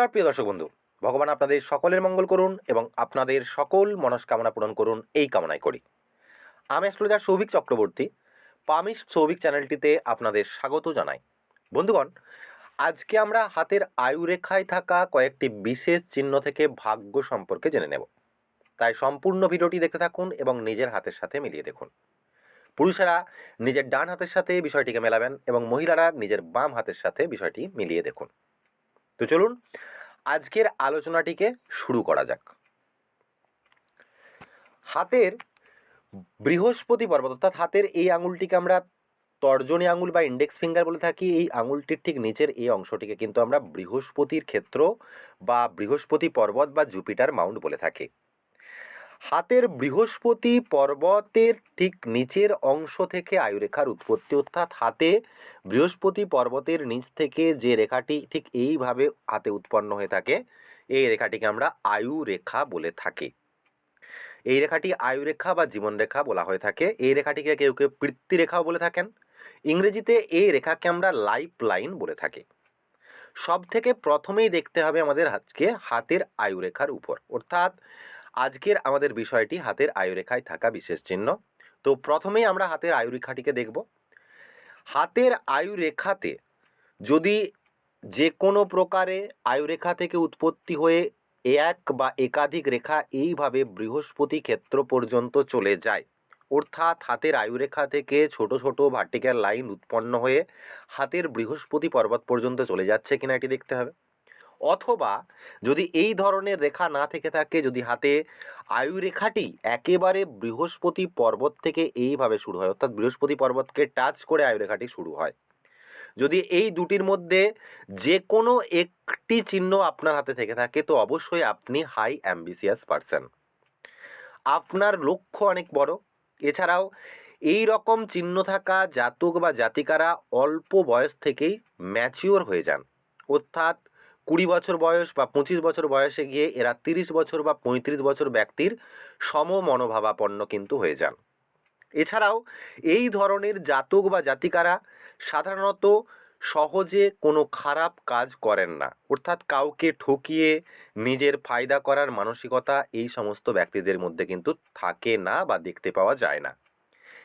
নমস্কার, প্রিয় দর্শক বন্ধু। ভগবান আপনাদের সকলের মঙ্গল করুন এবং আপনাদের সকল মনস্কামনা পূরণ করুন এই কামনাই করি। আমি অ্যাস্ট্রোলজার সৌভিক চক্রবর্তী। পামিশ সৌভিক চ্যানেলটিতে আপনাদের স্বাগত জানাই। বন্ধুগণ, আজকে আমরা হাতের আয়ুরেখায় থাকা কয়েকটি বিশেষ চিহ্ন থেকে ভাগ্য সম্পর্কে জেনে নেব। তাই সম্পূর্ণ ভিডিওটি দেখতে থাকুন এবং নিজের হাতের সাথে মিলিয়ে দেখুন। পুরুষেরা নিজের ডান হাতের সাথে বিষয়টিকে মেলাবেন এবং মহিলারা নিজের বাম হাতের সাথে বিষয়টি মিলিয়ে দেখুন। তো চলুন আজকের আলোচনাটিকে শুরু করা যাক। হাতের বৃহস্পতি পর্বত, অর্থাৎ হাতের এই আঙুলটিকে আমরা তর্জনী আঙুল বা ইন্ডেক্স ফিঙ্গার বলে থাকি। এই আঙুলটির ঠিক নিচের এই অংশটিকে কিন্তু আমরা বৃহস্পতির ক্ষেত্র বা বৃহস্পতি পর্বত বা জুপিটার মাউন্ট বলে থাকি। হাতের বৃহস্পতি পর্বতের ঠিক নিচের অংশ থেকে আয়ুরেখার উৎপত্তি, অর্থাৎ হাতে বৃহস্পতি পর্বতের নিচ থেকে যে রেখাটি ঠিক এইভাবে হাতে উৎপন্ন হয়ে থাকে, এই রেখাটিকে আমরা আয়ু রেখা বলে থাকি। এই রেখাটি আয়ু রেখা বা জীবন রেখা বলা হয়ে থাকে। এই রেখাটিকে কেউ কেউ বৃত্তি রেখাও বলে থাকেন। ইংরেজিতে এই রেখাকে আমরা লাইফ লাইন বলে থাকি। সব থেকে প্রথমেই দেখতে হবে আমাদের আজকে হাতের আয়ুরেখার উপর, অর্থাৎ আজকের আমাদের বিষয়টি হাতের আয়ুরেখায় থাকা বিশেষ চিহ্ন। তো প্রথমেই আমরা হাতের আয়ুরেখাটিকে দেখব। হাতের আয়ুরেখাতে যদি যে কোনো প্রকারে আয়ুরেখা থেকে উৎপত্তি হয়ে এক বা একাধিক রেখা এইভাবে বৃহস্পতি ক্ষেত্র পর্যন্ত চলে যায়, অর্থাৎ হাতের আয়ুরেখা থেকে ছোট ছোট ভার্টিক্যাল লাইন উৎপন্ন হয়ে হাতের বৃহস্পতি পর্বত পর্যন্ত চলে যাচ্ছে কিনা এটি দেখতে হবে। অথবা যদি এই ধরনের রেখা না থেকে থাকে, যদি হাতে আয়ু রেখাটি একেবারে বৃহস্পতি পর্বত থেকে এইভাবে শুরু হয়, অর্থাৎ বৃহস্পতি পর্বতকে টাচ করে আয়ুরেখাটি শুরু হয়। যদি এই দুটির মধ্যে যে কোনো একটি চিহ্ন আপনার হাতে থেকে থাকে, তো অবশ্যই আপনি হাই অ্যাম্বিসিয়াস পারসন আপনার লক্ষ্য অনেক বড়। এছাড়াও এই রকম চিহ্ন থাকা জাতক বা জাতিকারা অল্প বয়স থেকেই ম্যাচিওর হয়ে যান। অর্থাৎ কুড়ি বছর বয়স বা পঁচিশ বছর বয়সে গিয়ে এরা তিরিশ বছর বা পঁয়ত্রিশ বছর ব্যক্তির সম মনোভাবাপন্ন কিন্তু হয়ে যান। এছাড়াও এই ধরনের জাতক বা জাতিকারা সাধারণত সহজে কোনো খারাপ কাজ করেন না। অর্থাৎ কাউকে ঠকিয়ে নিজের ফায়দা করার মানসিকতা এই সমস্ত ব্যক্তিদের মধ্যে কিন্তু থাকে না বা দেখতে পাওয়া যায় না।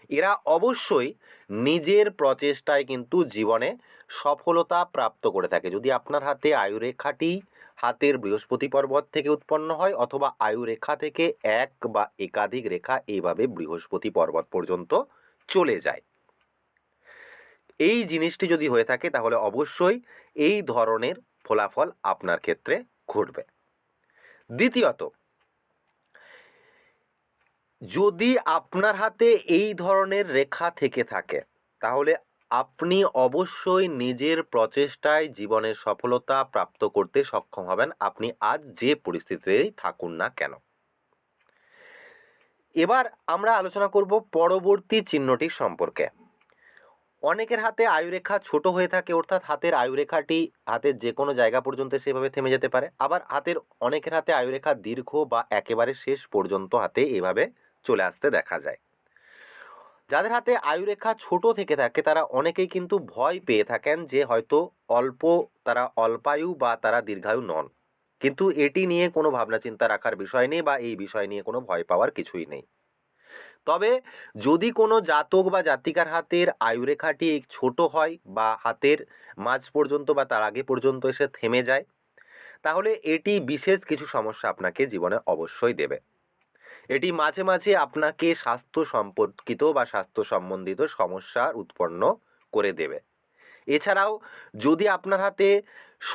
এরা অবশ্যই নিজের প্রচেষ্টায় কিন্তু জীবনে সফলতা প্রাপ্ত করে থাকে। যদি আপনার হাতে আয়ুরেখাটি হাতের বৃহস্পতি পর্বত থেকে উৎপন্ন হয় অথবা আয়ুরেখা থেকে এক বা একাধিক রেখা এইভাবে বৃহস্পতি পর্বত পর্যন্ত চলে যায়। এই জিনিসটি যদি হয়ে থাকে তাহলে অবশ্যই এই ধরনের ফলাফল আপনার ক্ষেত্রে ঘটবে। দ্বিতীয়ত যদি আপনার হাতে এই ধরনের রেখা থেকে থাকে, তাহলে আপনি অবশ্যই নিজের প্রচেষ্টায় জীবনের সফলতা প্রাপ্ত করতে সক্ষম হবেন। আপনি আজ যে পরিস্থিতিতেই থাকুন না কেন। এবার আমরা আলোচনা করব পরবর্তী চিহ্নটির সম্পর্কে। অনেকের হাতে আয়ুরেখা ছোট হয়ে থাকে, অর্থাৎ হাতের আয়ুরেখাটি হাতের যে কোনো জায়গা পর্যন্ত সেভাবে থেমে যেতে পারে। আবার হাতের অনেকের হাতে আয়ুরেখা দীর্ঘ বা একেবারে শেষ পর্যন্ত হাতে এভাবে চলে আসতে দেখা যায়। যাদের হাতে আয়ুরেখা ছোট থেকে থাকে, তারা অনেকেই কিন্তু ভয় পেয়ে থাকেন যে হয়তো অল্প, তারা অল্পায়ু বা তারা দীর্ঘায়ু নন। কিন্তু এটি নিয়ে কোনো ভাবনা চিন্তা রাখার বিষয় নেই বা এই বিষয় নিয়ে কোনো ভয় পাওয়ার কিছুই নেই। তবে যদি কোনো জাতক বা জাতিকার হাতের আয়ুরেখাটি ছোট হয় বা হাতের মাঝ পর্যন্ত বা তার আগে পর্যন্ত এসে থেমে যায়, তাহলে এটি বিশেষ কিছু সমস্যা আপনাকে জীবনে অবশ্যই দেবে। এটি মাঝে মাঝে আপনাকে স্বাস্থ্য সম্পর্কিত বা স্বাস্থ্য সম্বন্ধিত সমস্যার উৎপন্ন করে দেবে। এছাড়াও যদি আপনার হাতে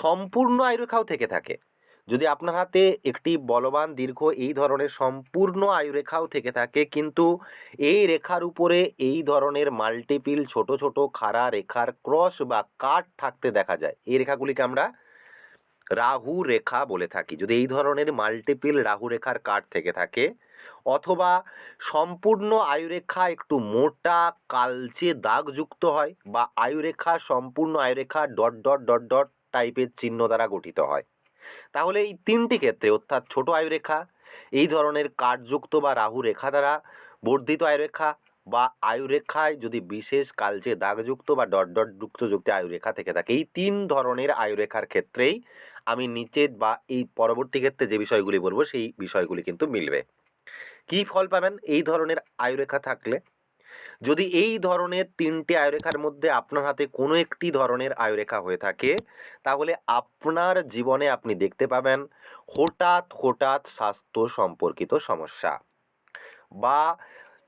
সম্পূর্ণ আয়ুরেখাও থেকে থাকে, যদি আপনার হাতে একটি বলবান দীর্ঘ এই ধরনের সম্পূর্ণ আয়ুরেখাও থেকে থাকে, কিন্তু এই রেখার উপরে এই ধরনের মাল্টিপিল ছোট ছোট খাড়া রেখার ক্রস বা কাট থাকতে দেখা যায়, এই রেখাগুলিকে আমরা রাহু রেখা বলে থাকি। যদি এই ধরনের মাল্টিপিল রাহু রেখার কাট থেকে থাকে অথবা সম্পূর্ণ আয়ুরেখা একটু মোটা, কালচে দাগযুক্ত হয় বা আয়ুরেখা সম্পূর্ণ আয়ুরেখা ডট ডট ডট ডট টাইপের চিহ্ন দ্বারা গঠিত হয়। তাহলে এই তিনটি ক্ষেত্রে অর্থাৎ ছোট আয়ুরেখা, এই ধরনের কাঠযুক্ত বা রাহু রেখা দ্বারা বর্ধিত আয়ুরেখা বা আয়ুরেখায় যদি বিশেষ কালচে দাগযুক্ত বা ডট ডট যুক্ত যুক্ত আয়ুরেখা থেকে থাকে, এই তিন ধরনের আয়ুরেখার ক্ষেত্রেই আমি নিচের বা এই পরবর্তী ক্ষেত্রে যে বিষয়গুলি বলব, সেই বিষয়গুলি কিন্তু মিলবে। কী ফল পাবেন? এই ধরনের আয়ুরেখা থাকলে। যদি এই ধরনের তিনটে আয়ুরেখার মধ্যে আপনার হাতে কোনো একটি ধরনের আয়ুরেখা হয়ে থাকে, তাহলে আপনার জীবনে আপনি দেখতে পাবেন হঠাৎ হঠাৎ স্বাস্থ্য সম্পর্কিত সমস্যা বা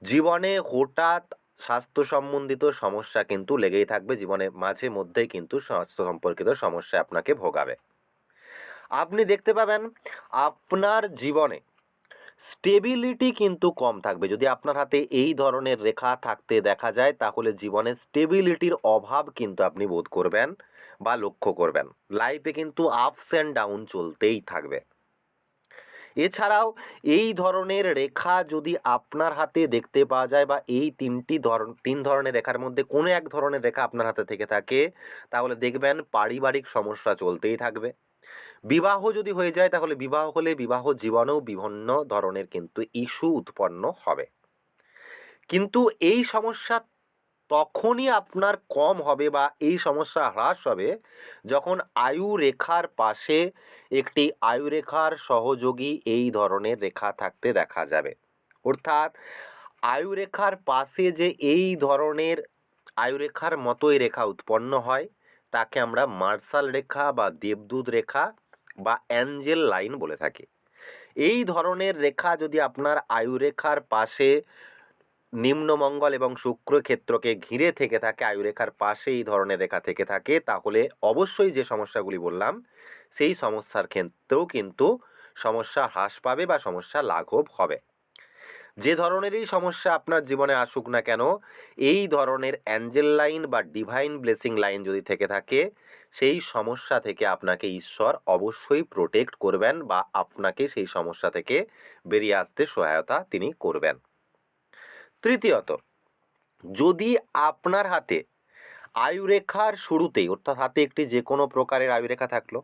জীবনে হঠাৎ স্বাস্থ্য সম্বন্ধিত সমস্যা কিন্তু লেগেই থাকবে। জীবনে মাঝে মধ্যেই কিন্তু স্বাস্থ্য সম্পর্কিত সমস্যা আপনাকে ভোগাবে। আপনি দেখতে পাবেন আপনার জীবনে স্টেবিলিটি কিন্তু কম থাকবে। যদি আপনার হাতে এই ধরনের রেখা থাকতে দেখা যায়, তাহলে জীবনে স্টেবিলিটির অভাব কিন্তু আপনি বোধ করবেন বা লক্ষ্য করবেন। লাইফে কিন্তু আপস অ্যান্ড ডাউন চলতেই থাকবে। এছাড়াও এই ধরনের রেখা যদি আপনার হাতে দেখতে পাওয়া যায় বা এই তিনটি ধরন, তিন ধরনের রেখার মধ্যে কোনো এক ধরনের রেখা আপনার হাতে থেকে থাকে, তাহলে দেখবেন পারিবারিক সমস্যা চলতেই থাকবে। বিবাহ যদি হয়ে যায়, তাহলে বিবাহ হলে বিবাহ জীবনেও বিভিন্ন ধরনের কিন্তু ইস্যু উৎপন্ন হবে। কিন্তু এই সমস্যা তখনই আপনার কম হবে বা এই সমস্যা হ্রাস হবে যখন আয়ু রেখার পাশে একটি আয়ু রেখার সহযোগী এই ধরনের রেখা থাকতে দেখা যাবে। অর্থাৎ আয়ু রেখার পাশে যে এই ধরনের আয়ু রেখার মতোই রেখা উৎপন্ন হয় তাকে আমরা মার্শাল রেখা বা দেবদূত রেখা বা অ্যাঞ্জেল লাইন বলে থাকি। এই ধরনের রেখা যদি আপনার আয়ুরেখার পাশে নিম্নমঙ্গল এবং শুক্র ক্ষেত্রকে ঘিরে থেকে থাকে, আয়ুরেখার পাশে এই ধরনের রেখা থেকে থাকে, তাহলে অবশ্যই যে সমস্যাগুলি বললাম, সেই সমস্যার ক্ষেত্রেও কিন্তু সমস্যা হ্রাস পাবে বা সমস্যা লাঘব হবে। যে ধরনেরই সমস্যা আপনার জীবনে আসুক না কেন, এই ধরনের অ্যাঞ্জেল লাইন বা ডিভাইন ব্লেসিং লাইন যদি থেকে থাকে, সেই সমস্যা থেকে আপনাকে ঈশ্বর অবশ্যই প্রোটেক্ট করবেন বা আপনাকে সেই সমস্যা থেকে বেরিয়ে আসতে সহায়তা তিনি করবেন। তৃতীয়ত, যদি আপনার হাতে আয়ুরেখার শুরুতেই, অর্থাৎ হাতে একটি যে কোনো প্রকারের আয়ুরেখা থাকল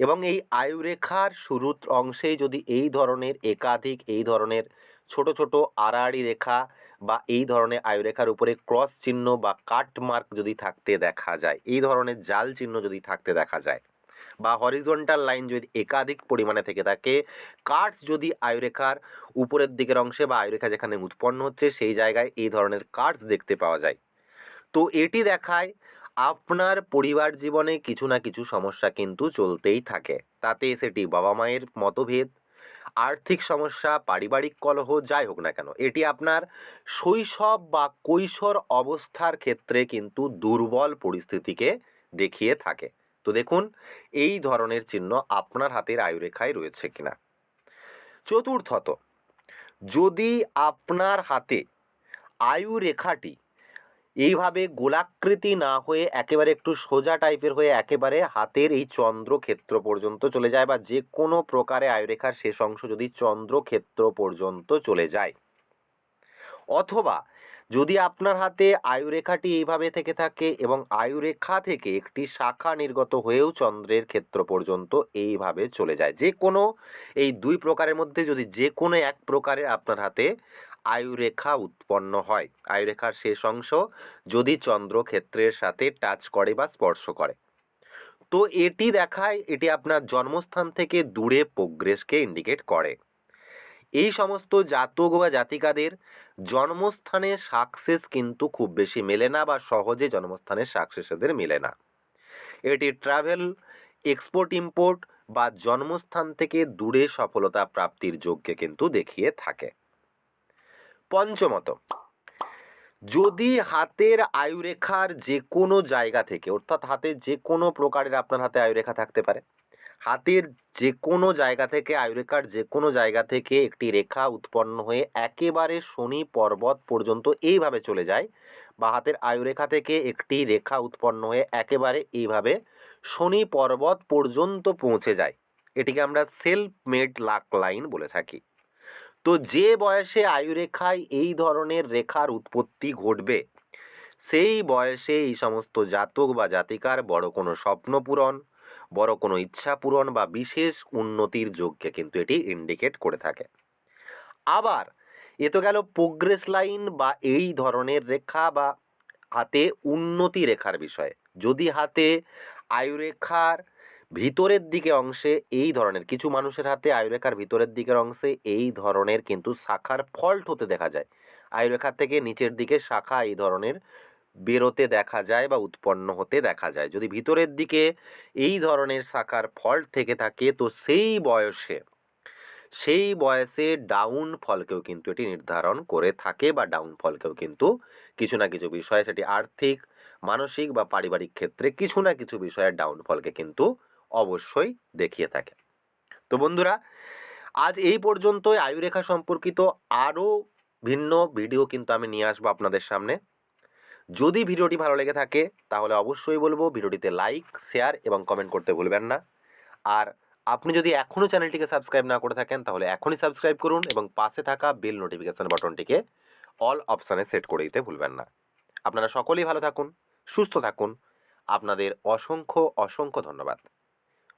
এবং এই আয়ুরেখার শুরুর অংশেই যদি এই ধরনের একাধিক, এই ধরনের ছোট ছোট আড়াআড়ি রেখা বা এই ধরনের আয়ুরেখার উপরে ক্রস চিহ্ন বা কাট মার্ক যদি থাকতে দেখা যায়, এই ধরনের জাল চিহ্ন যদি থাকতে দেখা যায় বা হরিজন্টাল লাইন যদি একাধিক পরিমাণে থেকে থাকে কার্ডস যদি আয়ুরেখার উপরের দিকের অংশে বা আয়ুরেখা যেখানে উৎপন্ন হচ্ছে সেই জায়গায় এই ধরনের কার্ডস দেখতে পাওয়া যায়। তো এটি দেখায় আপনার পরিবার জীবনে কিছু না কিছু সমস্যা কিন্তু চলতেই থাকে। তাতে সেটি বাবা মায়ের মতভেদ আর্থিক সমস্যা, পারিবারিক কলহ, যাই হোক না কেন, এটি আপনার শৈশব বা কৈশোর অবস্থার ক্ষেত্রে কিন্তু দুর্বল পরিস্থিতিকে দেখিয়ে থাকে। তো দেখুন, এই ধরনের চিহ্ন আপনার হাতের আয়ুরেখায় রয়েছে কিনা। চতুর্থত, যদি আপনার হাতে আয়ু রেখাটি এইভাবে গোলাকৃতি না হয়ে একেবারে একটু সোজা টাইপের হয়ে একেবারে হাতের এই চন্দ্রক্ষেত্র পর্যন্ত চলে যায় বা যে কোনো প্রকারে আয়ুরেখার শেষ অংশ যদি চন্দ্রক্ষেত্র পর্যন্ত চলে যায়। অথবা যদি আপনার হাতে আয়ুরেখাটি এইভাবে থেকে থাকে এবং আয়ুরেখা থেকে একটি শাখা নির্গত হয়েও চন্দ্রের ক্ষেত্র পর্যন্ত এইভাবে চলে যায়। যে কোনো এই দুই প্রকারের মধ্যে যদি যে কোনো এক প্রকারের আপনার হাতে আয়ুরেখা উৎপন্ন হয়। আয়ুরেখার শেষ অংশ যদি চন্দ্রক্ষেত্রের সাথে টাচ করে বা স্পর্শ করে। তো এটি দেখায়, এটি আপনার জন্মস্থান থেকে দূরে প্রোগ্রেসকে ইন্ডিকেট করে। এই সমস্ত জাতক বা জাতিকাদের জন্মস্থানে সাকসেস কিন্তু খুব বেশি মেলে না বা সহজে জন্মস্থানের সাকসেস এদের মেলে না। এটি ট্রাভেল এক্সপোর্ট ইম্পোর্ট বা জন্মস্থান থেকে দূরে সফলতা প্রাপ্তির যোগ্যে কিন্তু দেখিয়ে থাকে। পঞ্চমত, যদি হাতের আয়ুরেখার যে কোনো জায়গা থেকে, অর্থাৎ হাতের যে কোনো প্রকারের আপনার হাতে আয়ুরেখা থাকতে পারে, হাতের যে কোনো জায়গা থেকে, আয়ুরেখার যে কোনো জায়গা থেকে একটি রেখা উৎপন্ন হয়ে একেবারে শনি পর্বত পর্যন্ত এইভাবে চলে যায় বা হাতের আয়ুরেখা থেকে একটি রেখা উৎপন্ন হয়ে একেবারে এইভাবে শনি পর্বত পর্যন্ত পৌঁছে যায়। এটিকে আমরা সেলফ মেড লাক লাইন বলে থাকি। তো যে বয়সে আয়ুরেখায় এই ধরনের রেখার উৎপত্তি ঘটবে, সেই বয়সে এই সমস্ত জাতক বা জাতিকার বড় কোনো স্বপ্ন পূরণ, বড় কোনো ইচ্ছা পূরণ বা বিশেষ উন্নতির যোগকে কিন্তু এটি ইন্ডিকেট করে থাকে। আবার এ তো গেল প্রোগ্রেস লাইন বা এই ধরনের রেখা বা হাতে উন্নতি রেখার বিষয়। যদি হাতে আয়ুরেখার ভিতরের দিকে অংশে এই ধরনের, কিছু মানুষের হাতে আয়ুরেখার ভিতরের দিকের অংশে এই ধরনের কিন্তু শাখার ফল্ট হতে দেখা যায়। আয়ুরেখার থেকে নিচের দিকে শাখা এই ধরনের বেরোতে দেখা যায় বা উৎপন্ন হতে দেখা যায়। যদি ভিতরের দিকে এই ধরনের শাখার ফল্ট থেকে থাকে, তো সেই বয়সে সেই বয়সে ডাউন ফলকেও কিন্তু এটি নির্ধারণ করে থাকে বা ডাউন ফলকেও কিন্তু কিছু না কিছু বিষয়ে সেটি আর্থিক, মানসিক বা পারিবারিক ক্ষেত্রে কিছু না কিছু বিষয়ের ডাউন ফলকে কিন্তু অবশ্যই দেখিয়ে থাকে তো বন্ধুরা, আজ এই পর্যন্তই। আয়ুরেখা সম্পর্কিত আরও ভিন্ন ভিডিও কিন্তু আমি নিয়ে আসব আপনাদের সামনে। যদি ভিডিওটি ভালো লেগে থাকে, তাহলে অবশ্যই বলব ভিডিওটিতে লাইক, শেয়ার এবং কমেন্ট করতে ভুলবেন না। আর আপনি যদি এখনও চ্যানেলটিকে সাবস্ক্রাইব না করে থাকেন, তাহলে এখনই সাবস্ক্রাইব করুন এবং পাশে থাকা বেল নোটিফিকেশন বাটনটিকে অল অপশানে সেট করে দিতে ভুলবেন না। আপনারা সকলেই ভালো থাকুন, সুস্থ থাকুন। আপনাদের অসংখ্য অসংখ্য ধন্যবাদ।